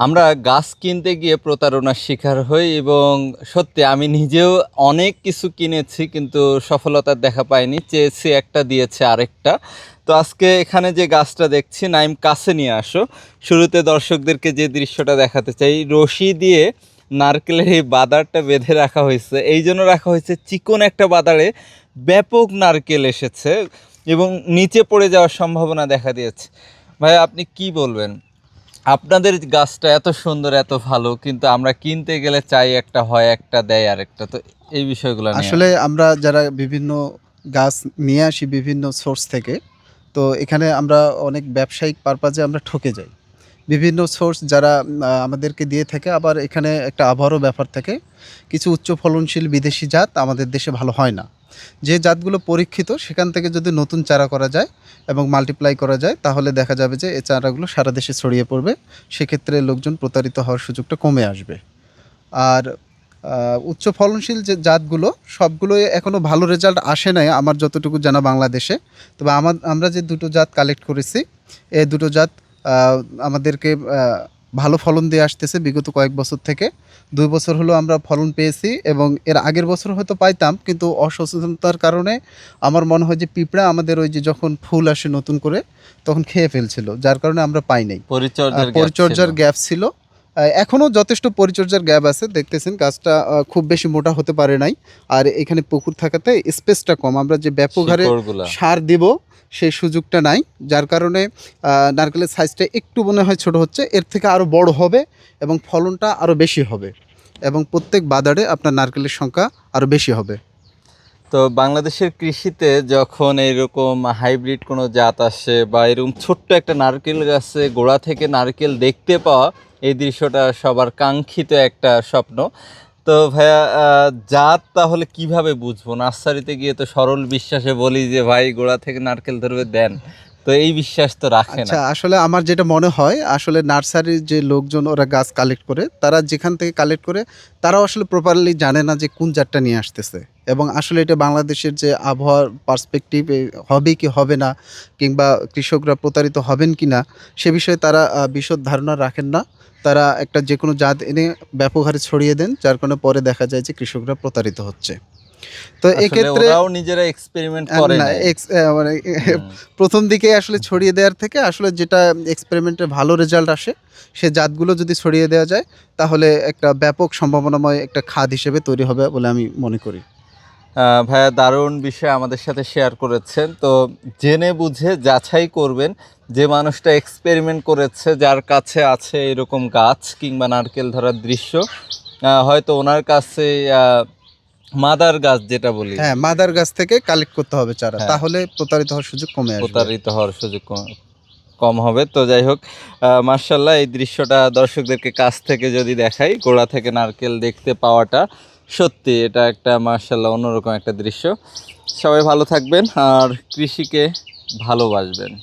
আমরা গাছ কিনতে গিয়ে প্রতারণার শিকার হই এবং সত্যি আমি নিজেও অনেক কিছু কিনেছি কিন্তু সফলতার দেখা পাইনি, চেয়েছি একটা, দিয়েছে আরেকটা। তো আজকে এখানে যে গাছটা দেখছি, নাইম কাছে নিয়ে আসো। শুরুতে দর্শকদেরকে যে দৃশ্যটা দেখাতে চাই, রশি দিয়ে নারকেলের এই বাদারটা বেঁধে রাখা হয়েছে। এই জন্য রাখা হয়েছে চিকন একটা বাদারে ব্যাপক নারকেল এসেছে এবং নিচে পড়ে যাওয়ার সম্ভাবনা দেখা দিয়েছে। ভাই আপনি কি বলবেন? আপনাদের গাছটা এত সুন্দর, এত ভালো, কিন্তু আমরা কিনতে গেলে চাই একটা হয়, একটা দেয় আর একটা তো এই বিষয়গুলো আসলে আমরা যারা বিভিন্ন গাছ নিয়ে আসি বিভিন্ন সোর্স থেকে, তো এখানে আমরা অনেক ব্যবসায়িক পারপাজে আমরা ঠকে যাই। বিভিন্ন সোর্স যারা আমাদেরকে দিয়ে থাকে, আবার এখানে একটা আবহাওয়ারও ব্যাপার থাকে, কিছু উচ্চ ফলনশীল বিদেশি জাত আমাদের দেশে ভালো হয় না। যে জাতগুলো পরীক্ষিত, সেখান থেকে যদি নতুন চারা করা যায় এবং মাল্টিপ্লাই করা যায়, তাহলে দেখা যাবে যে এই চারাগুলো সারা দেশে ছড়িয়ে পড়বে। সেক্ষেত্রে লোকজন প্রতারিত হওয়ার সুযোগটা কমে আসবে। আর উচ্চ ফলনশীল যে জাতগুলো, সবগুলোই এখনও ভালো রেজাল্ট আসে নাই আমার যতটুকু জানা বাংলাদেশে। তবে আমার আমরা যে দুটো জাত কালেক্ট করেছি, এই দুটো জাত আমাদেরকে ভালো ফলন দিয়ে আসতেছে বিগত কয়েক বছর থেকে। দুই বছর হলো আমরা ফলন পেয়েছি এবং এর আগের বছর হয়তো পাইতাম কিন্তু অসচেতনতার কারণে আমার মনে হয় যে পিঁপড়া আমাদের ওই যে যখন ফুল আসে নতুন করে তখন খেয়ে ফেলছিল যার কারণে আমরা পাই নাই। পরিচর্যার। গ্যাপ ছিল। আহ, এখনও যথেষ্ট পরিচর্যার গ্যাপ আছে। দেখতেছেন গাছটা খুব বেশি মোটা হতে পারে নাই। আর এখানে পুকুর থাকাতে স্পেসটা কম। আমরা যে ব্যাপক হারে সার দিব সেই সুযোগটা নাই। যার কারণে নারকেলের সাইজটা একটু মনে হয় ছোট হচ্ছে। এর থেকে আরও বড় হবে এবং ফলনটা আরও বেশি হবে। এবং প্রত্যেক বাজারে আপনার নারকেলের সংখ্যা আরও বেশি হবে। তো বাংলাদেশের কৃষিতে যখন এরকম হাইব্রিড কোনো জাত আসে বা এরকম ছোট্ট একটা নারকেল গাছে গোড়া থেকে নারকেল দেখতে পাওয়া, এই দৃশ্যটা সবার কাঙ্ক্ষিত একটা স্বপ্ন। তো ভাইয়া জাত তাহলে কীভাবে বুঝব? নার্সারিতে গিয়ে তো সরল বিশ্বাসে বলি যে, ভাই, গোড়া থেকে নারকেল ধরবে, দেন। তো এই বিশ্বাস তো রাখে আচ্ছা আসলে আমার যেটা মনে হয়, আসলে নার্সারির যে লোকজন ওরা গাছ কালেক্ট করে, তারা যেখান থেকে কালেক্ট করে, তারাও আসলে প্রপারলি জানে না যে কোন জাতটা নিয়ে আসতেছে। এবং আসলে এটা বাংলাদেশের যে আবহাওয়ার পার্সপেক্টিভ হবে কি হবে না, কিংবা কৃষকরা প্রতারিত হবেন কি না সে বিষয়ে তারা বিশদ ধারণা রাখেন না। তারা একটা যে কোনো জাত এনে ব্যাপক হারে ছড়িয়ে দেন, যার কারণে পরে দেখা যায় যে কৃষকরা প্রতারিত হচ্ছে। তো এক্ষেত্রে ওরাও নিজেরা এক্সপেরিমেন্ট করে না, মানে প্রথম দিকে আসলে ছড়িয়ে দেওয়ার থেকে আসলে যেটা এক্সপেরিমেন্টে ভালো রেজাল্ট আসে সে জাতগুলো যদি ছড়িয়ে দেওয়া যায় তাহলে একটা ব্যাপক সম্ভাবনাময় একটা খাদ হিসেবে তৈরি হবে বলে আমি মনে করি। ভাইয়া দারুণ বিষয় আমাদের সাথে শেয়ার করেছেন। তো জেনে বুঝে যাচাই করবেন যে মানুষটা এক্সপেরিমেন্ট করেছে যার কাছে আছে এরকম গাছ কিংবা নারকেল ধরার দৃশ্য। হয়তো ওনার কাছে মাদার গাছ যেটা বলি। হ্যাঁ মাদার গাছ থেকে কালেক্ট করতে হবে চারা। হ্যাঁ। তাহলে প্রতারিত হওয়ার সুযোগ কমে আসবে। প্রতারিত হওয়ার সুযোগ কম- কম হবে। তো যাই হোক মার্শাল্লাহ এই দৃশ্যটা দর্শকদেরকে কাছ থেকে যদি দেখাই গোড়া থেকে নারকেল দেখতে পাওয়াটা সত্যি এটা একটা মার্শাল্লাহ অন্যরকম একটা দৃশ্য। সবাই ভালো থাকবেন আর কৃষিকে ভালোবাসবেন।